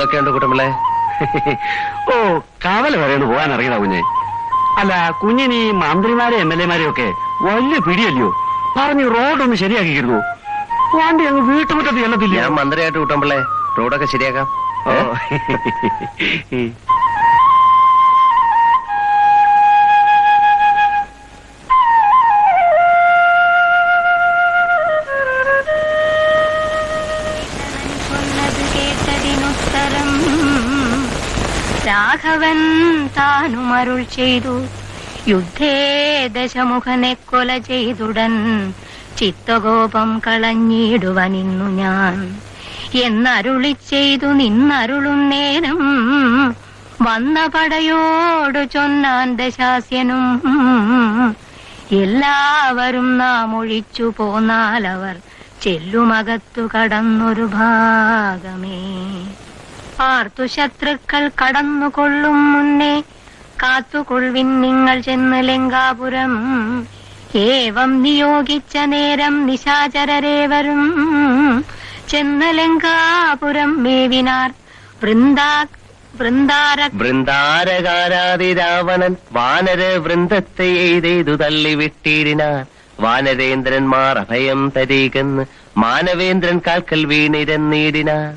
എന്തൊക്കെയുണ്ട് കുട്ടമ്പിളെ ഓ കാവൽ വരെയാണ് പോകാൻ അറിയണ കുഞ്ഞെ? അല്ല കുഞ്ഞിന് ഈ മന്ത്രിമാരെ എം എൽ എമാരെ ഒക്കെ വലിയ പിടിയല്ലയോ? പറഞ്ഞ് റോഡൊന്ന് ശരിയാക്കിയിരുന്നു വണ്ടി അങ്ങ് വീട്ടുമുറ്റത്ത് ചെല്ലത്തില്ല? ഞാൻ മന്ത്രിയായിട്ട് കുട്ടമ്പിളെ റോഡൊക്കെ ശരിയാക്കാം. ഓ. താനും അരുൾ ചെയ്തു. യുദ്ധേ ദശമുഖനെ കൊല ചെയ്തുടൻ. ചിത്തകോപം കളഞ്ഞിടുവനിന്നു ഞാൻ. എന്നരുളി ചെയ്തു നിന്നരുളും നേരം. വന്ന പടയോടു ചൊന്നാൻ ദശാസ്യനും. എല്ലാവരും നാം ഒഴിച്ചു പോന്നാലവർ ചെല്ലുമകത്തു കടന്നൊരു ഭാഗമേ. പാർത്തു ശത്രുക്കൾ കടന്നുകൊള്ളും മുന്നേ കാത്തുകൊള്ളിൻ നിങ്ങൾ ചെന്ന് ലങ്കാപുരം. ഏവം നിയോഗിച്ച നേരം നിശാചരരേവരും ചെന്ന് ലങ്കാപുരം മേവിനാർ. വൃന്ദാ വൃന്ദാര വൃന്ദാരകാരാതി രാവണൻ വാനര വൃന്ദത്തെ എയ്തെയ്തു തള്ളിവിട്ടിരിനാർ വാനരേന്ദ്രന്മാർ അഭയം തരീകെന്ന് മാനവേന്ദ്രൻ കാൽക്കൽ വീണിരന്നീടിനാർ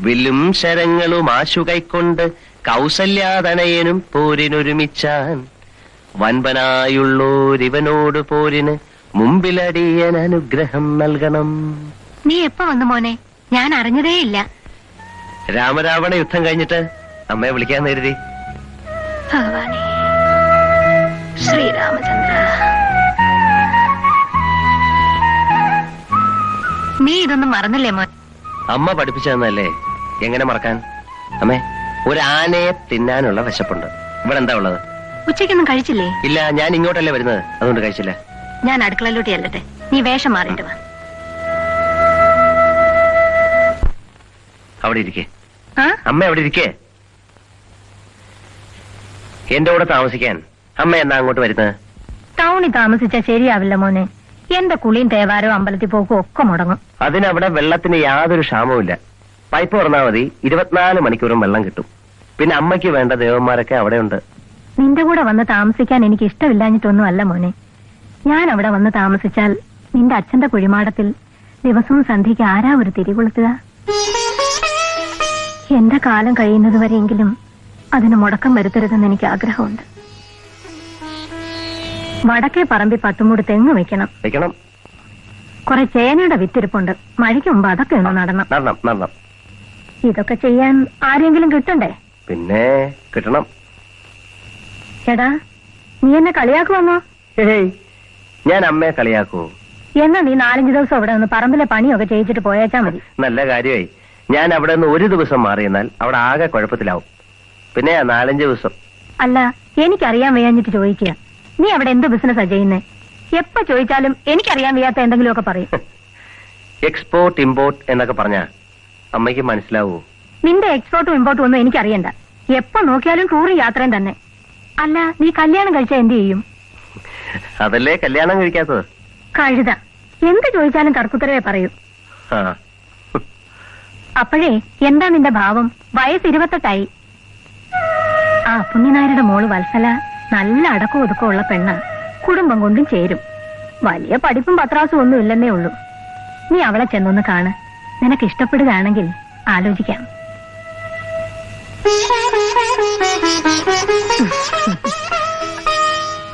വില്ലും ശരങ്ങളും ആശു കൈക്കൊണ്ട് കൗസല്യാതനയനും പോരിനൊരുമിച്ചാൻ. വൻപനായുള്ളോരിവനോട് പോരിന് മുമ്പിലടിയൻ അനുഗ്രഹം നൽകണം. നീ എപ്പോ വന്നു മോനെ? ഞാൻ അറിഞ്ഞതേയില്ല. രാമരാവണ യുദ്ധം കഴിഞ്ഞിട്ട് അമ്മയെ വിളിക്കാൻ നേരിടി. ഭഗവാനെ ശ്രീരാമചന്ദ്ര. നീ ഇതൊന്നും മറന്നില്ലേ മോൻ അമ്മ പഠിപ്പിച്ചതെന്നല്ലേ എങ്ങനെ മറക്കാൻ? അമ്മേ ഒരു ആനയെ തിന്നാനുള്ള വിശപ്പുണ്ട്. ഇവിടെ എന്താ ഉള്ളത്? ഉച്ചയ്ക്കൊന്നും കഴിച്ചില്ലേ? ഇല്ല ഞാൻ ഇങ്ങോട്ടല്ലേ വരുന്നത്. അതുകൊണ്ട് കഴിച്ചില്ല. ഞാൻ അടുക്കളയിലോട്ട് ചെല്ലട്ടെ. നീ വേഷം മാറിയിട്ട് വാ. അവിടെ ഇരിക്കേ. ആ? അമ്മ അവിടെ ഇരിക്കേ. എന്റെ കൂടെ താമസിക്കാൻ അമ്മ എന്നാ അങ്ങോട്ട് വരുന്നത്? ടൗണിൽ താമസിച്ചാ ശരിയാവില്ല മോനെ. എന്റെ കുളിയും തേവാരവും അമ്പലത്തിൽ പോക്കും ഒക്കെ മുടങ്ങും. അതിനവിടെ വെള്ളത്തിന് യാതൊരു ക്ഷാമവുമില്ല. പൈപ്പ് തുറന്നാ മതി. ഇരുപത്തിനാല് മണിക്കൂറും വെള്ളം കിട്ടും. പിന്നെ അമ്മയ്ക്ക് വേണ്ട ദേവന്മാരൊക്കെ അവിടെ ഉണ്ട് നിന്റെ കൂടെ വന്ന് താമസിക്കാൻ എനിക്ക് ഇഷ്ടമില്ലാഞ്ഞിട്ടൊന്നും അല്ല മോനെ. ഞാൻ അവിടെ വന്ന് താമസിച്ചാൽ നിന്റെ അച്ഛന്റെ കുഴിമാടത്തിൽ ദിവസവും സന്ധ്യയ്ക്ക് ആരാ ഒരു തിരികൊളുത്തുക എന്റെ കാലം കഴിയുന്നത് കഴിയുന്നതുവരെയെങ്കിലും അതിന് മുടക്കം വരുത്തരുതെന്ന് എനിക്ക് ആഗ്രഹമുണ്ട്. വടക്കേ പറമ്പി പത്തുമൂട് തെങ്ങ് വെക്കണം. വെക്കണം. കുറെ ചേനയുടെ വിത്തിരിപ്പുണ്ട്. മഴയ്ക്ക് മുമ്പ് അതൊക്കെ ഒന്ന് നടണം. നടണം നടണം. ഇതൊക്കെ ചെയ്യാൻ ആരെങ്കിലും കിട്ടണ്ടേ? പിന്നെ കിട്ടണം. എടാ നീ എന്നെ കളിയാക്കുവന്നോ? ഞാൻ അമ്മയെ കളിയാക്കൂ. എന്നാ നീ നാലഞ്ചു ദിവസം അവിടെ നിന്ന് പറമ്പിലെ പണിയൊക്കെ ചെയ്യിച്ചിട്ട് പോയേച്ചാ മതി. നല്ല കാര്യമായി. ഞാൻ അവിടെ നിന്ന് ഒരു ദിവസം മാറിയെന്നാൽ അവിടെ ആകെ കുഴപ്പത്തിലാവും. പിന്നെ നാലഞ്ച് ദിവസം. അല്ല എനിക്കറിയാൻ വയ്യാഞ്ഞിട്ട് ചോദിക്കുക. നീ അവിടെ എന്ത് ബിസിനസ്സാ ചെയ്യുന്നേ? എപ്പോ ചോദിച്ചാലും എനിക്കറിയാൻ വയ്യാത്ത എന്തെങ്കിലുമൊക്കെ പറയും. എക്സ്പോർട്ട് ഇമ്പോർട്ട് എന്നൊക്കെ പറഞ്ഞാ അമ്മയ്ക്ക് മനസ്സിലാവോ. നിന്റെ എക്സ്പോർട്ടും ഇമ്പോർട്ടും ഒന്നും എനിക്കറിയണ്ട. എപ്പോ നോക്കിയാലും ടൂറും യാത്രയും തന്നെ. അല്ല നീ കല്യാണം കഴിച്ചാ എന്ത് ചെയ്യും? അതല്ലേ കല്യാണം കഴിക്കാത്തത്? കഴുത. എന്ത് ചോദിച്ചാലും തർക്കുത്തരവേ പറയൂ. അപ്പോഴേ എന്താ നിന്റെ ഭാവം? വയസ്സ് ഇരുപത്തെട്ടായി. ആ പുണ്യനായരുടെ മോൾ വത്സല നല്ല അടക്കം ഒതുക്കം ഉള്ള പെണ്ണ. കുടുംബം കൊണ്ടും ചേരും. വലിയ പഠിപ്പും പത്രാസും ഒന്നും ഇല്ലെന്നേ ഉള്ളൂ. നീ അവളെ ചെന്നൊന്ന് കാണ്. നിനക്ക് ഇഷ്ടപ്പെടുകയാണെങ്കിൽ ആലോചിക്കാം.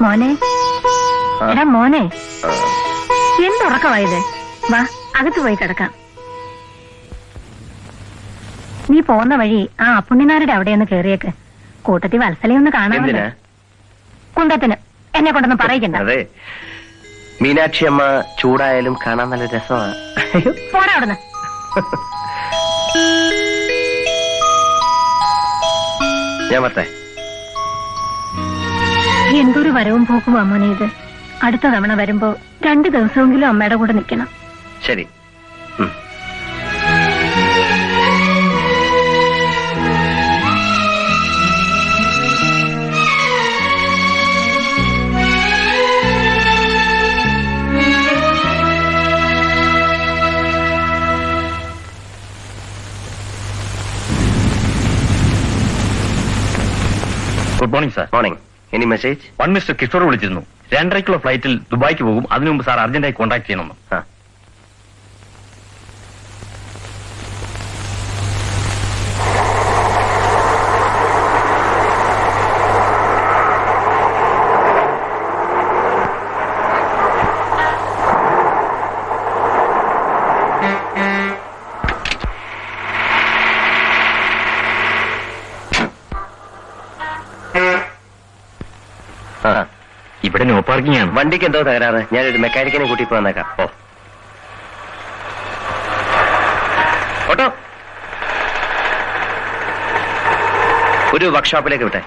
മോനെ. എടാ മോനെ. എന്തുറക്കമായത്? വാ അകത്ത് പോയി കിടക്കാം. നീ പോന്ന വഴി ആ അപ്പുണ്ണിനാരുടെ അവിടെയൊന്ന് കേറിയേക്ക്. കൂട്ടത്തിൽ വത്സലയൊന്ന് കാണാമല്ലോ. കുന്തത്തിന്. എന്നെ കൊണ്ടൊന്ന് പറയിക്കണ്ട. അതെ. മീനാക്ഷി അമ്മ ചൂടായാലും കാണാൻ നല്ല രസമാണ് പോടാ അവിടുന്ന്. ഞാൻ വരട്ടെ. എന്തൊരു വരവും പോക്കും അമ്മനെ ഇത്. അടുത്ത തവണ വരുമ്പോ രണ്ടു ദിവസമെങ്കിലും അമ്മയുടെ കൂടെ നിൽക്കണം. ശരി. Morning sir morning any message one mister Kishore വിളിച്ചിരുന്നു. രണ്ടരയ്ക്കുള്ള ഫ്ലൈറ്റിൽ ദുബായിക്ക് പോകും. അതിനു മുമ്പ് സാർ അർജന്റായി കോൺടാക്ട് ചെയ്യണമെന്ന്. പാർക്കിംഗ് ആണ്. വണ്ടിക്ക് എന്തോ തകരാറ്. ഞാനൊരു മെക്കാനിക്കിനെ കൂട്ടി ഇപ്പൊ വന്നേക്കാം. ഓ ഓട്ടോ. ഒരു വർക്ക്ഷോപ്പിലേക്ക് വിട്ടെ.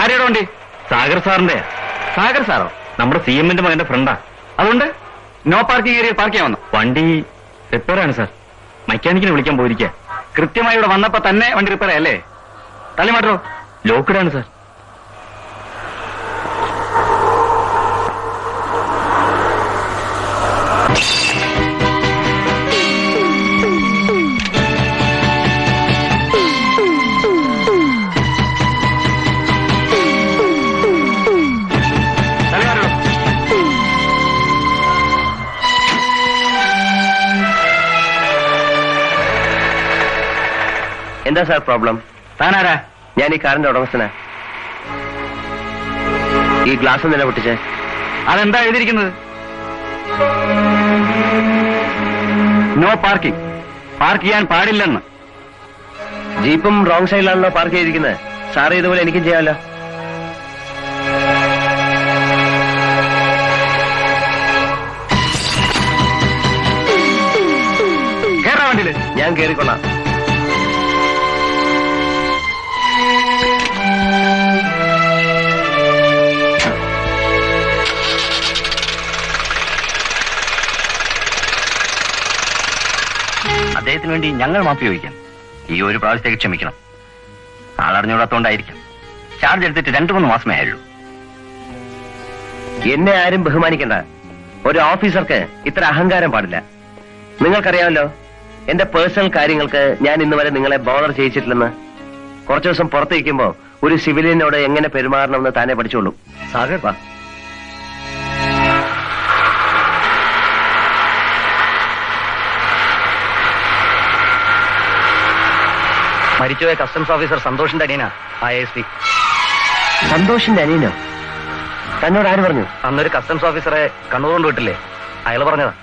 ആരുടെ വണ്ടി? സാഗർ സാറിന്റെ. സാഗർ സാറോ? നമ്മുടെ സി എമ്മിന്റെ മകന്റെ ഫ്രണ്ടാ അതുകൊണ്ട്? നോ പാർക്കിംഗ് ഏരിയയിൽ പാർക്ക് ചെയ്യാൻ വന്നു? വണ്ടി റിപ്പയർ ആണ് സാർ. മെക്കാനിക്കിനെ വിളിക്കാൻ പോയിരിക്കുക കൃത്യമായി ഇവിടെ വന്നപ്പോ തന്നെ വണ്ടി റിപ്പയർ അല്ലേ? തള്ളി മാറ്റോ. ലോക്കഡാണ് സാർ. എന്താ സാർ പ്രോബ്ലം? താനാരാ? ഞാൻ ഈ കാറിന്റെ ഉടമസ്ഥനാ. ഈ ഗ്ലാസ് നില പൊട്ടിച്ചേ? അതെന്താ എഴുതിയിരിക്കുന്നത്? നോ പാർക്കിംഗ് പാർക്ക് ചെയ്യാൻ പാടില്ലെന്ന്. ജീപ്പും റോങ് സൈഡിലാണല്ലോ പാർക്ക് ചെയ്തിരിക്കുന്നത്. സാറ് ഇതുപോലെ എനിക്കും ചെയ്യാമല്ലോ. ഞാൻ കേറിക്കൊള്ളാം. അദ്ദേഹത്തിന് വേണ്ടി ഞങ്ങൾ മാപ്പ് ചോദിക്കാൻ ഈ ഒരു പ്രാവശ്യത്തേക്ക് ക്ഷമിക്കണം. ആളറിഞ്ഞൂടാത്തോണ്ടായിരിക്കാം ചാർജ് എടുത്തിട്ട് രണ്ടു മൂന്ന് മാസമേ ആയുള്ളൂ. എന്നെ ആരും ബഹുമാനിക്കണ്ട. ഒരു ഓഫീസർക്ക് ഇത്ര അഹങ്കാരം പാടില്ല. നിങ്ങൾക്കറിയാമല്ലോ എന്റെ പേഴ്സണൽ കാര്യങ്ങൾക്ക് ഞാൻ ഇന്ന് വരെ നിങ്ങളെ ബോളർ ചെയ്യിച്ചിട്ടില്ലെന്ന്. കുറച്ചു ദിവസം പുറത്തേക്കുമ്പോ ഒരു സിവിലിയനോട് എങ്ങനെ പെരുമാറണമെന്ന് താനെ പഠിച്ചോളൂ. സാഗർ മരിച്ചുപോയ കസ്റ്റംസ് ഓഫീസർ സന്തോഷിന്റെ അനിയനാ ആ എസ് പി സന്തോഷിന്റെ അനിയനോ? തന്നോട് ആര് പറഞ്ഞു? അന്നൊരു കസ്റ്റംസ് ഓഫീസറെ കണ്ണൂർ കൊണ്ട് വിട്ടില്ലേ? അയാൾ പറഞ്ഞതാ.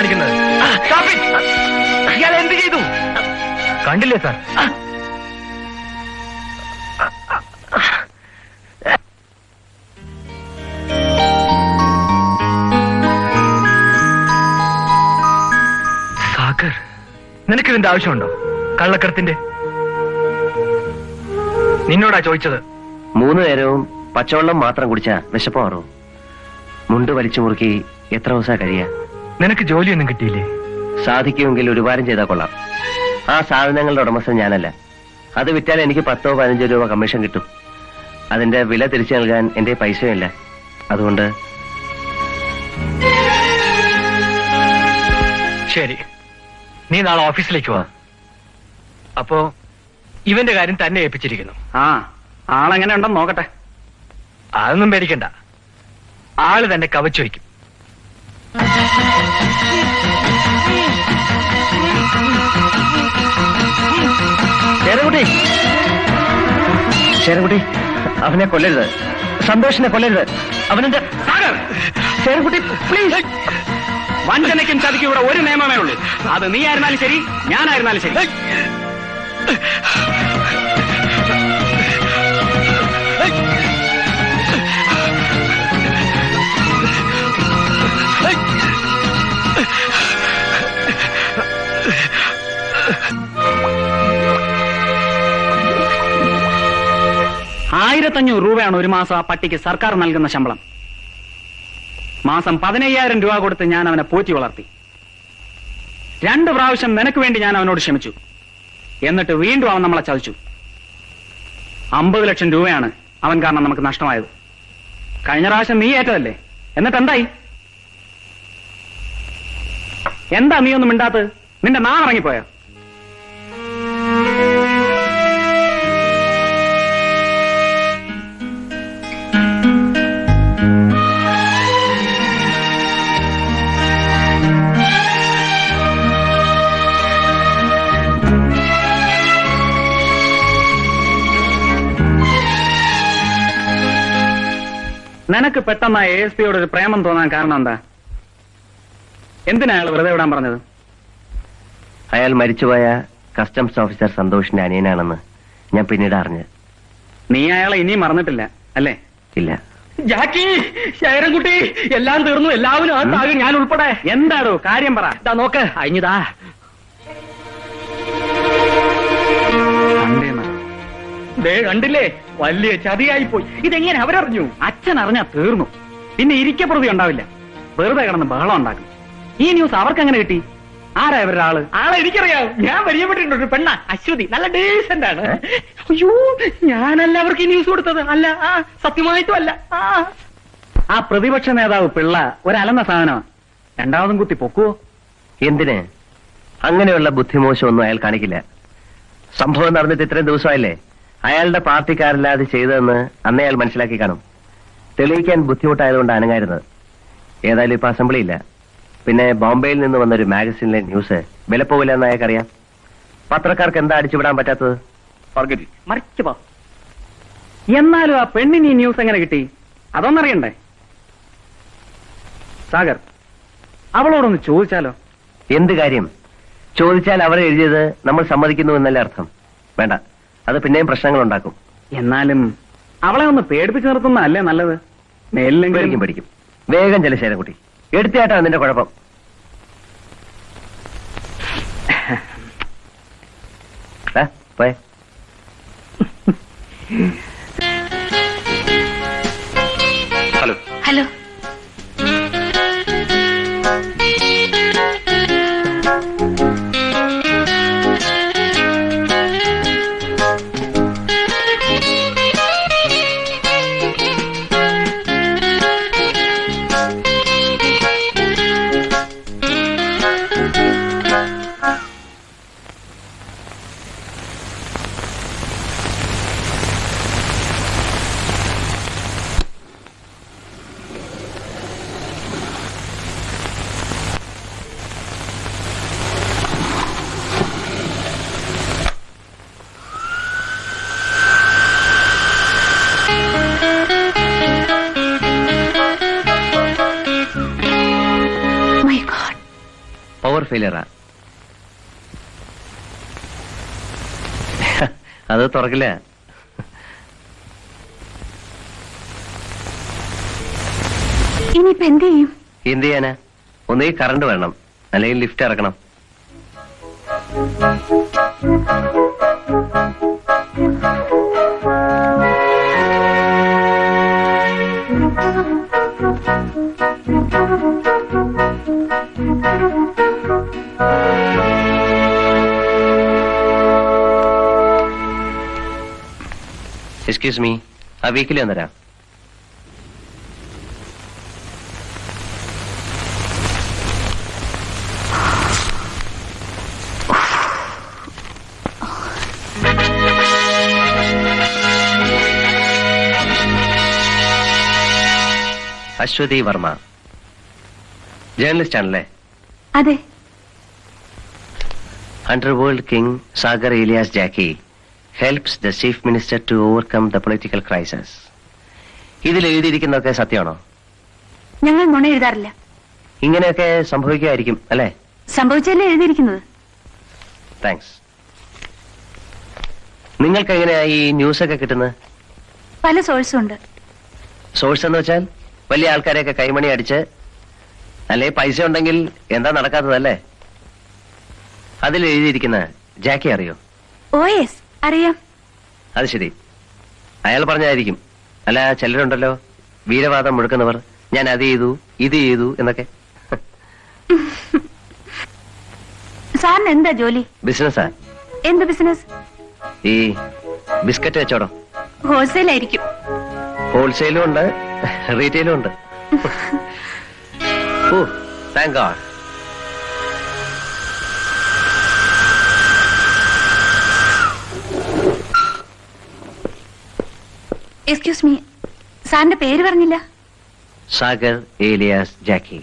കാണിക്കുന്നത് ഇയാൾ എന്ത് ചെയ്തു? കണ്ടില്ലേ സാർ? സാഗർ നിനക്കിതിന്റെ ആവശ്യമുണ്ടോ? കള്ളക്കടത്തിന്റെ? നിന്നോടാ ചോദിച്ചത്. മൂന്ന് നേരവും പച്ചവെള്ളം മാത്രം കുടിച്ചാ വിശപ്പ് മാറും. മുണ്ട് വലിച്ചു മുറുക്കി എത്ര ദിവസം കഴിയാ? നിനക്ക് ജോലിയൊന്നും കിട്ടിയില്ലേ? സാധിക്കുമെങ്കിൽ ഒരുപാട് ചെയ്താൽ കൊള്ളാം. ആ സാധനങ്ങളുടെ ഉടമസ്ഥൻ ഞാനല്ല. അത് വിറ്റാൽ എനിക്ക് പത്തോ പതിനഞ്ചോ രൂപ കമ്മീഷൻ കിട്ടും. അതിന്റെ വില തിരിച്ചു നൽകാൻ എന്റെ പൈസയില്ല അതുകൊണ്ട് ശരി. നീ നാളെ ഓഫീസിലേക്ക് വാ. അപ്പോ ഇവന്റെ കാര്യം തന്നെ ഏൽപ്പിച്ചിരിക്കുന്നു. ആ ആളെങ്ങനെ ഉണ്ടെന്ന് നോക്കട്ടെ. അതൊന്നും പേടിക്കണ്ട. ആൾ തന്നെ കവച്ചു വയ്ക്കും ശരകുട്ടി ശരകുട്ടി അവനെ കൊല്ലരുത്. സന്തോഷിനെ കൊല്ലരുത്. അവനെന്റെ ശരകുട്ടി പ്ലീസ് വഞ്ചനയ്ക്കും ചതിക്കും ഇവിടെ ഒരു നിയമമേ ഉള്ളൂ. അത് നീ ആയിരുന്നാലും ശരി ഞാനായിരുന്നാലും ശരി. ആയിരത്തഞ്ഞൂറ് രൂപയാണ് ഒരു മാസം ആ പട്ടിക്ക് സർക്കാർ നൽകുന്ന ശമ്പളം. മാസം പതിനയ്യായിരം രൂപ കൊടുത്ത് ഞാൻ അവനെ പോറ്റി വളർത്തി. രണ്ട് പ്രാവശ്യം നിനക്ക് വേണ്ടി ഞാൻ അവനോട് ക്ഷമിച്ചു. എന്നിട്ട് വീണ്ടും അവൻ നമ്മളെ ചതിച്ചു. അമ്പത് ലക്ഷം രൂപയാണ് അവൻ കാരണം നമുക്ക് നഷ്ടമായത്. കഴിഞ്ഞ പ്രാവശ്യം നീ ഏറ്റതല്ലേ? എന്നിട്ട് എന്തായി? എന്താ നീ ഒന്നും മിണ്ടാത്തത്? നിന്റെ നാ ഇറങ്ങിപ്പോയോ? നിനക്ക് പെട്ടെന്ന് എ എസ് പിയോട് ഒരു പ്രേമം തോന്നാൻ കാരണം എന്താ? എന്തിനാ അയാൾ വെറുതെ വിടാൻ പറഞ്ഞത്? അയാൾ മരിച്ചുപോയ കസ്റ്റംസ് ഓഫീസർ സന്തോഷിന്റെ അനിയനാണെന്ന് ഞാൻ പിന്നീട് അറിഞ്ഞ്. നീ അയാളെ ഇനിയും മറന്നിട്ടില്ല അല്ലേ? ഇല്ല. ജാക്കി ശൈരൻകുട്ടി എല്ലാം തീർന്നു എല്ലാവരും ആ ഞാൻ ഉൾപ്പെടെ. എന്താടോ? കാര്യം പറ. നോക്ക് അഴിഞ്ഞതാ ദേ കണ്ടില്ലേ? വലിയ ചതിയായി പോയി ഇതെങ്ങനെ അവരറിഞ്ഞു? അച്ഛൻ അറിഞ്ഞാ തീർന്നു. പിന്നെ ഇരിക്കപ്രതി ഉണ്ടാവില്ല. വെറുതെ കിടന്ന് ബഹളം ഉണ്ടാക്കും. ഈ ന്യൂസ് അവർക്ക് എങ്ങനെ കിട്ടി? ആരാ ഇവരുടെ ആൾ? ആളെ എനിക്കറിയാം. ഞാൻ പരിചയപ്പെട്ടിട്ടുണ്ട് ഒരു പെണ്ണ. അശ്വതി. നല്ല ഡീസന്റ് ആണ്. അയ്യോ ഞാനല്ല അവർക്ക് ഈ ന്യൂസ് കൊടുത്തത്. അല്ല ആ സത്യമായിട്ടും അല്ല ആ. ആ പ്രതിപക്ഷ നേതാവ് പിള്ള ഒരലന്ന സാധനമാണ് രണ്ടാമതും കുത്തി പൊക്കുവോ? എന്തിന്? അങ്ങനെയുള്ള ബുദ്ധിമോശമൊന്നും അയാൾ കാണിക്കില്ല. സംഭവം നടന്നിട്ട് ഇത്രയും ദിവസമായില്ലേ? അയാളുടെ പാർട്ടിക്കാരല്ലാതെ ചെയ്തതെന്ന് അന്നേ അയാൾ മനസ്സിലാക്കി കാണും. തെളിയിക്കാൻ ബുദ്ധിമുട്ടായതുകൊണ്ട് അനങ്ങായിരുന്നത്. ഏതായാലും ഇപ്പൊ അസംബ്ലി ഇല്ല പിന്നെ ബോംബെയിൽ നിന്ന് വന്ന ഒരു മാഗസിനിലെ ന്യൂസ് വിലപ്പോവില്ല എന്ന് അയാൾക്കറിയാം പത്രക്കാർക്ക് എന്താ അടിച്ചുവിടാൻ പറ്റാത്തത്? മറിച്ചു പോ. എന്നാലും ആ പെണ്ണിന് ഈ ന്യൂസ് എങ്ങനെ കിട്ടി? അതൊന്നറിയണ്ടേ? സാഗർ അവളോടൊന്ന് ചോദിച്ചാലോ? എന്ത് കാര്യം? ചോദിച്ചാൽ അവർ എഴുതിയത് നമ്മൾ സമ്മതിക്കുന്നു എന്നല്ല അർത്ഥം. വേണ്ട. അത് പിന്നെയും പ്രശ്നങ്ങൾ ഉണ്ടാക്കും എന്നാലും അവളെ ഒന്ന് പേടിപ്പിച്ചു നിർത്തുന്ന അല്ലേ നല്ലത്? മേലിലെങ്കിലും പഠിക്കും വേഗം ചില ശേരൻകുട്ടി എടുത്തേട്ടാ നിന്റെ കുഴപ്പം. പോയെ. ഹലോ. ഹലോ. ഫെയിലിയറാ അത് തുറക്കില്ല. ഇനിയിപ്പോ എന്ത് ചെയ്യും? എന്ത് ചെയ്യാനാ? ഒന്നുകിൽ കറണ്ട് വേണം. അല്ലെങ്കിൽ ലിഫ്റ്റ് ഇറക്കണം. എക്സ്ക്യൂസ് മീ ആ വീക്കിലി വന്നരാം. അശ്വതി വർമ്മ. ജേർണലിസ്റ്റ് ആണല്ലേ? അതെ. Underworld king Sagar alias Jackie. Helps the Chief Minister to overcome the political crisis. ഇതിൽ എഴുതിയിരിക്കുന്നതൊക്കെ സത്യമാണോ? ഞങ്ങൾ നുണ എഴുതാറില്ല. ഇങ്ങനെയൊക്കെ സംഭവിക്കുമായിരിക്കും അല്ലേ? സംഭവിച്ചല്ലേ എഴുതിയിരിക്കുന്നത്? താങ്ക്സ് നിങ്ങൾക്ക് എങ്ങനെയാ ഈ ന്യൂസ് ഒക്കെ കിട്ടുന്നത്? പല സോഴ്സും ഉണ്ട്. സോഴ്സ് എന്ന് വെച്ചാൽ വലിയ ആൾക്കാരെയൊക്കെ കൈമണി അടിച്ച് അല്ലെ പൈസ ഉണ്ടെങ്കിൽ എന്താ നടക്കാത്തതല്ലേ? അതിൽ എഴുതിയിരിക്കുന്ന ജാക്കി അറിയോ? ഓ യെസ് അറിയാം. അത് ശരി. അയാൾ പറഞ്ഞായിരിക്കും. അല്ല ചിലരുണ്ടല്ലോ. വീരവാദം മുഴക്കുന്നവർ. ഞാൻ അത് ചെയ്തു ഇത് ചെയ്തു എന്നൊക്കെ. സാറിന് എന്താ ജോലി? ബിസിനസ്സാ? എന്ത് ബിസിനസ് ഈ ബിസ്ക്കറ്റ് വെച്ചോടോ ഹോൾസെയിൽ ആയിരിക്കും ഹോൾസെയിലും ഉണ്ട് റീറ്റെയിലും ഉണ്ട്. Oh thank god excuse me സാറിന്റെ പേര് പറഞ്ഞില്ല? സാഗർ ഏലിയാസ് ജാക്കി.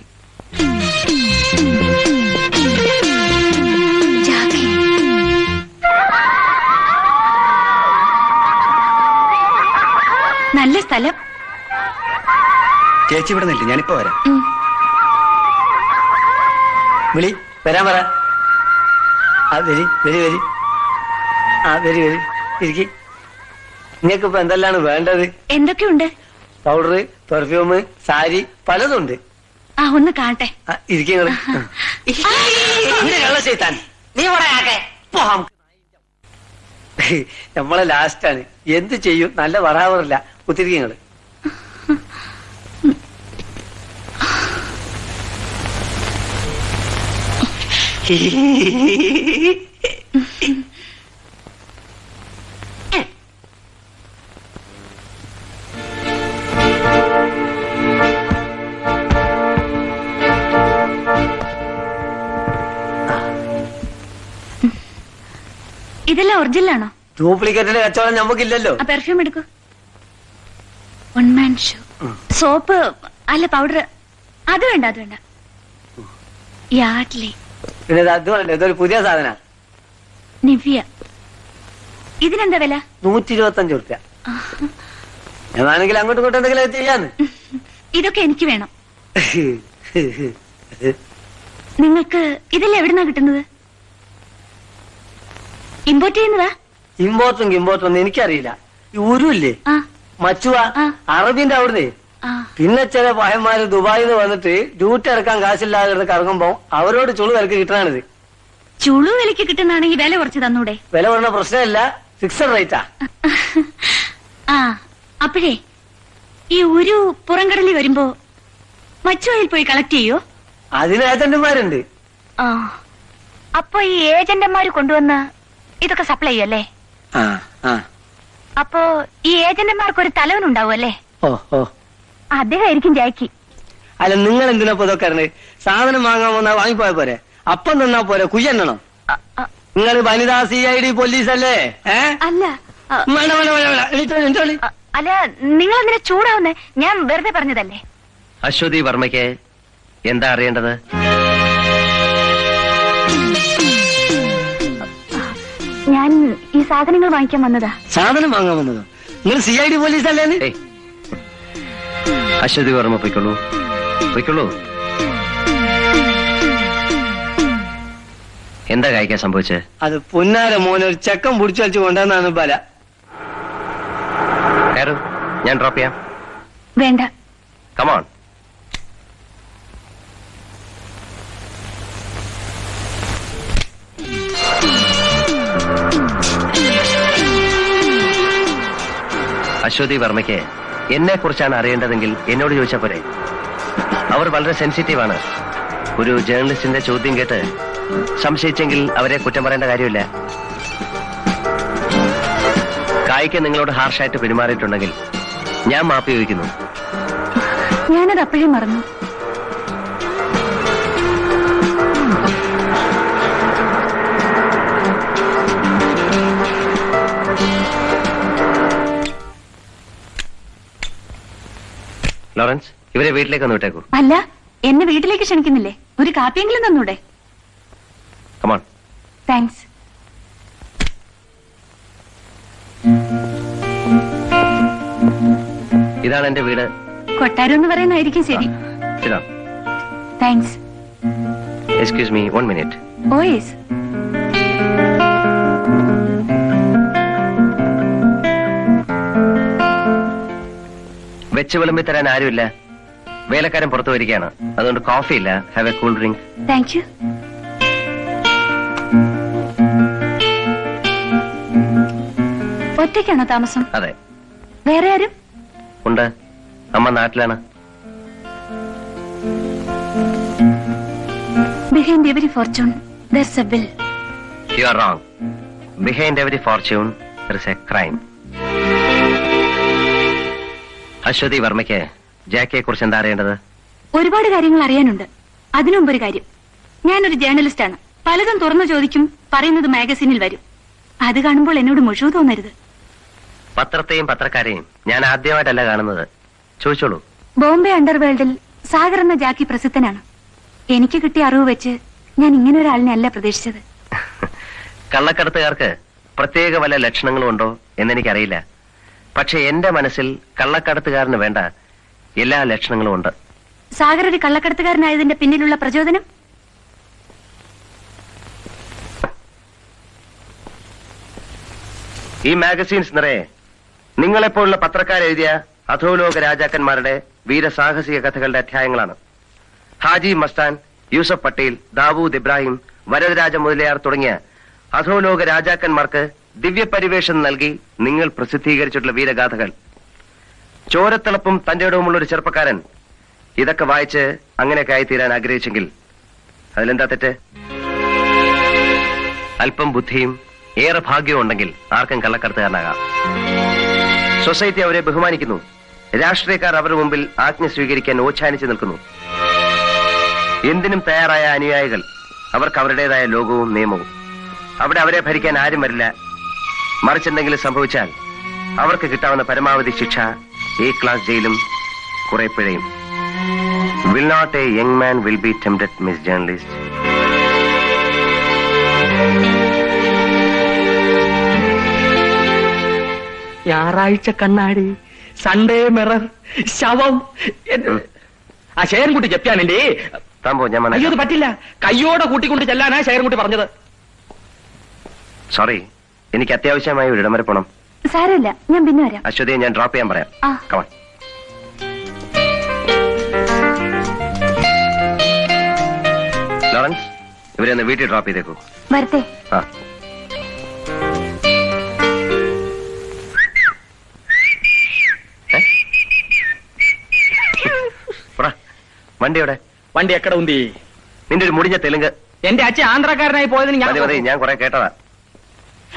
നല്ല സ്ഥലം. ചേച്ചി ഇവിടെ നില്ല ഞാനിപ്പോ വരാം. വിളി വരാൻ പറ. ആ വരി വരി വരി. ആ വരി വരി. ഇരിക്കി. നിങ്ങൾക്ക് ഇപ്പൊ എന്തെല്ലാണ് വേണ്ടത്? എന്തൊക്കെയുണ്ട്? പൗഡർ പെർഫ്യൂം സാരി പലതുണ്ട്. ആ ഒന്ന് കാണട്ടെ. ആ, ഇരിക്ക് നിങ്ങൾ നിന്റെ കള്ള ചെയ്താൻ നീ ഇവിടെ ആകെ പോഹാം. നമ്മളെ ലാസ്റ്റാണ്. എന്ത് ചെയ്യും? നല്ല വറാവറില്ല. കുത്തിരിക്കങ്ങൾ. ഇതെല്ലാം ഒറിജിനലാണോ ഡ്യൂപ്ലിക്കേറ്റിന്റെ കച്ചവടം നമുക്കില്ലല്ലോ. പെർഫ്യൂം എടുക്കൂ. വൺ മാൻ ഷൂ സോപ്പ് അല്ല പൗഡർ അത് വേണ്ട അത് വേണ്ട. യാഡ്ലി പിന്നെ ഇത് അത് ഇതൊരു പുതിയ സാധന. നിവ്യ. ഇതിനെന്താ വില? നൂറ്റി ഇരുപത്തി അഞ്ച് റുപ്യ എന്നാണെങ്കിൽ അങ്ങോട്ടും ഇങ്ങോട്ടും എന്തെങ്കിലും ചെയ്യാന്ന്. ഇതൊക്കെ എനിക്ക് വേണം. നിങ്ങൾക്ക് ഇതെല്ലാം എവിടുന്നാ കിട്ടുന്നത്? ഇമ്പോർട്ട് ചെയ്യുന്നതാ? ഇമ്പോർട്ടും ഇമ്പോർട്ടും ഒന്നും എനിക്കറിയില്ല. ഈ ഉരുല്ലേ ആ. മച്ചുവ ആ. അറബിന്റെ അവിടുന്ന്? ആ. പിന്നെ ചില പഹന്മാര് ദുബായിൽ നിന്ന് വന്നിട്ട് ഡ്യൂട്ടി ഇറക്കാൻ കാശില്ലാതെ കിടന്ന് കറങ്ങുമ്പോ അവരോട് ചുളു വിലക്ക് കിട്ടണത് ചുളു വിലക്ക് കിട്ടുന്നാണെങ്കിൽ വില കുറച്ച് തന്നൂടെ? വില പറഞ്ഞ പ്രശ്നമല്ല ഫിക്സഡ് റേറ്റാ ആ. അപ്പോഴേ ഈ ഒരു പുറംകടലിൽ വരുമ്പോ മച്ചുവയിൽ പോയി കളക്ട് ചെയ്യോ? അതിന് ഏജന്റുമാരുണ്ട് ആ. അപ്പൊ ഈ ഏജന്റന്മാര് കൊണ്ടുവന്ന് ഇതൊക്കെ സപ്ലൈ ചെയ്യല്ലേ? ആ ആ. അപ്പോ ഈ ഏജന്റുമാർക്ക് ഒരു തലവൻ ഉണ്ടാവുമല്ലേ? ഓ ഓ. അദ്ദേഹമായിരിക്കും ജാക്കി. അല്ല നിങ്ങൾ എന്തിനാ അറിഞ്ഞത് സാധനം വാങ്ങാൻ വന്നാ വാങ്ങിപ്പോയ പോരെ? അപ്പം നിന്നാ പോരെ കുയ്യണ്ണണം നിങ്ങൾ വനിതാ സി ഐ ഡി പോലീസ് അല്ലേ അല്ല അല്ല നിങ്ങൾ എന്തിനാ ചൂടാവുന്നേ? ഞാൻ വെറുതെ പറഞ്ഞതല്ലേ? അശ്വതി വർമ്മയ്ക്ക് എന്താ അറിയേണ്ടത്? ഞാൻ ഈ സാധനങ്ങൾ വാങ്ങിക്കാൻ വന്നതാ. സാധനം വാങ്ങാൻ വന്നതോ. നിങ്ങൾ സി ഐ ഡി പോലീസ് അല്ലേ അശ്വതി വർമ്മ പൊയ്ക്കൊള്ളൂ. പൊയ്ക്കൊള്ളൂ. എന്താ കഴിക്കാൻ സംഭവിച്ചത് അത് പൊന്നാര മോനെ ഒരു ചെക്കൻ പിടിച്ചു വലിച്ചു കൊണ്ടുവന്നാണ് ബല. ഞാൻ ഡ്രോപ്പ് ചെയ്യാം. വേണ്ട. കമോൺ അശ്വതി വർമ്മയ്ക്ക് എന്നെ കുറിച്ചാണ് അറിയേണ്ടതെങ്കിൽ എന്നോട് ചോദിച്ചാൽ പോരെ. അവർ വളരെ സെൻസിറ്റീവ് ആണ്. ഒരു ജേർണലിസ്റ്റിന്റെ ചോദ്യം കേട്ട് സംശയിച്ചെങ്കിൽ അവരെ കുറ്റം പറയേണ്ട കാര്യമില്ല. കായ്ക്ക് നിങ്ങളോട് ഹാർഷായിട്ട് പെരുമാറിയിട്ടുണ്ടെങ്കിൽ ഞാൻ മാപ്പി ചോദിക്കുന്നു. ഞാനത് അപ്പോഴേ മറന്നു. ലോറൻസ് ഇവരെ വീട്ടിലേക്ക് ഒന്ന് വിട്ടേക്കൂ. അല്ല എന്നെ വീട്ടിലേക്ക് ക്ഷണിക്കുന്നില്ലേ? ഒരു കാപ്പിയെങ്കിലും തന്നൂടെ? കമോൺ താങ്ക്സ് ഇതാണ് എന്റെ വീട്. കൊട്ടാരം എന്ന് പറയുന്നതായിരിക്കും ശരി. Thanks excuse me one minute oh yes വെച്ച് വിളമ്പി തരാൻ ആരുമില്ല. വേലക്കാരൻ പുറത്തു വരികയാണ് അതുകൊണ്ട് കോഫി ഇല്ല. Have a cool drink thank you ഒറ്റയ്ക്കാണോ താമസം? അതെ. വേറെ ആരും? ഉണ്ട്. അമ്മ നാട്ടിലാണ്. Behind every fortune there's a bill you are wrong behind every fortune there's a crime Ashwathi വർമ്മയ്ക്ക് ജാക്കിയെ കുറിച്ച് എന്താ അറിയേണ്ടത്? ഒരുപാട് കാര്യങ്ങൾ അറിയാനുണ്ട്. അതിനുമുമ്പ് ഒരു കാര്യം. ഞാനൊരു ജേർണലിസ്റ്റ് ആണ്. പലതും തുറന്നു ചോദിക്കും പറയുന്നത് മാഗസീനിൽ വരും. അത് കാണുമ്പോൾ എന്നോട് മുഴുവൻ തോന്നരുത്. പത്രത്തെയും പത്രക്കാരെയും ഞാൻ ആദ്യമായിട്ടല്ല കാണുന്നത്. ചോദിച്ചോളൂ. ബോംബെ അണ്ടർവേൾഡിൽ സാഗർ എന്ന ജാക്കി പ്രസിദ്ധനാണ്. എനിക്ക് കിട്ടിയ അറിവ് വെച്ച് ഞാൻ ഇങ്ങനെ ഒരാളിനെ അല്ല പ്രതീക്ഷിച്ചത്. കള്ളക്കടത്തുകാർക്ക് പ്രത്യേക വല്ല ലക്ഷണങ്ങളും ഉണ്ടോ എന്നെനിക്കറിയില്ല. പക്ഷെ എന്റെ മനസ്സിൽ കള്ളക്കടത്തുകാരന് വേണ്ട എല്ലാ ലക്ഷണങ്ങളും ഉണ്ട്. സാഗർ ഒരു കള്ളക്കടത്തുകാരനായതിന്റെ പിന്നിലുള്ള പ്രചോദനം? ഈ മാഗസീൻസ് നിറയെ നിങ്ങളെപ്പോലുള്ള പത്രക്കാരെഴുതിയ അധോലോക രാജാക്കന്മാരുടെ വീരസാഹസിക കഥകളുടെ അധ്യായങ്ങളാണ്. ഹാജി മസ്താൻ യൂസഫ് പട്ടേൽ ദാവൂദ് ഇബ്രാഹിം വരദരാജ മുതലയാർ തുടങ്ങിയ അധോലോക രാജാക്കന്മാർക്ക് ദിവ്യപരിവേഷം നൽകി നിങ്ങൾ പ്രസിദ്ധീകരിച്ചിട്ടുള്ള വീരഗാഥകൾ. ചോരത്തിളപ്പും തന്റെ ഇടവുമുള്ള ഒരു ചെറുപ്പക്കാരൻ. ഇതൊക്കെ വായിച്ച് അങ്ങനെയൊക്കെ ആയിത്തീരാൻ ആഗ്രഹിച്ചെങ്കിൽ അതിലെന്താ തെറ്റ്? അല്പം ബുദ്ധിയും ഏറെ ഭാഗ്യവും ഉണ്ടെങ്കിൽ ആർക്കും കള്ളക്കടത്തുകാരനാകാം. സൊസൈറ്റി അവരെ ബഹുമാനിക്കുന്നു. രാഷ്ട്രീയക്കാർ അവരുടെ മുമ്പിൽ ആജ്ഞ സ്വീകരിക്കാൻ ഓച്ഛാനിച്ചു നിൽക്കുന്നു. എന്തിനും തയ്യാറായ അനുയായികൾ. അവർക്ക് അവരുടേതായ ലോകവും നിയമവും. അവിടെ അവരെ ഭരിക്കാൻ ആരും വരില്ല. മറിച്ചെന്തെങ്കിലും സംഭവിച്ചാൽ അവർക്ക് കിട്ടാവുന്ന പരമാവധി ശിക്ഷ എ ക്ലാസ് ജയിലും കുറെ പിഴയും. Will not a young man will be tempted miss journalist ഞായറാഴ്ച കണ്ണാടി സൺഡേ മിറർ ശവം? ആ ശേരൻകുട്ടി കൂട്ടി ജപ്തിയാണെന്റെ അയ്യോ അത് പറ്റില്ല. കയ്യോടെ കൂട്ടിക്കൊണ്ട് ചെല്ലാനാ ശേരൻകുട്ടി കൂട്ടി പറഞ്ഞത്. സോറി എനിക്ക് അത്യാവശ്യമായി ഒരു ഇടം വരെ പോണം. സാരമില്ല ഞാൻ പിന്നെ വരാം. അശ്വതിയെ ഞാൻ ഡ്രോപ്പ് ചെയ്യാൻ പറയാം. ആ. കമാൺ ലോറൻസ് ഇവരെ ഒന്ന് വീട്ടിൽ ഡ്രോപ്പ് ചെയ്തേക്കൂ. വരട്ടെ. ആ. ഏ? പോടാ. വണ്ടി എവിടെ? വണ്ടി എക്കട ഉന്തി. നിന്റെ ഒരു മുടിഞ്ഞ തെലുങ്ക്. എന്റെ അച്ഛൻ ആന്ധ്രാക്കാരനായി പോയതിന് ഞാൻ മതി ഞാൻ കുറെ കേട്ടതാ.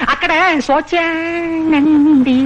అక్కడ శోచండి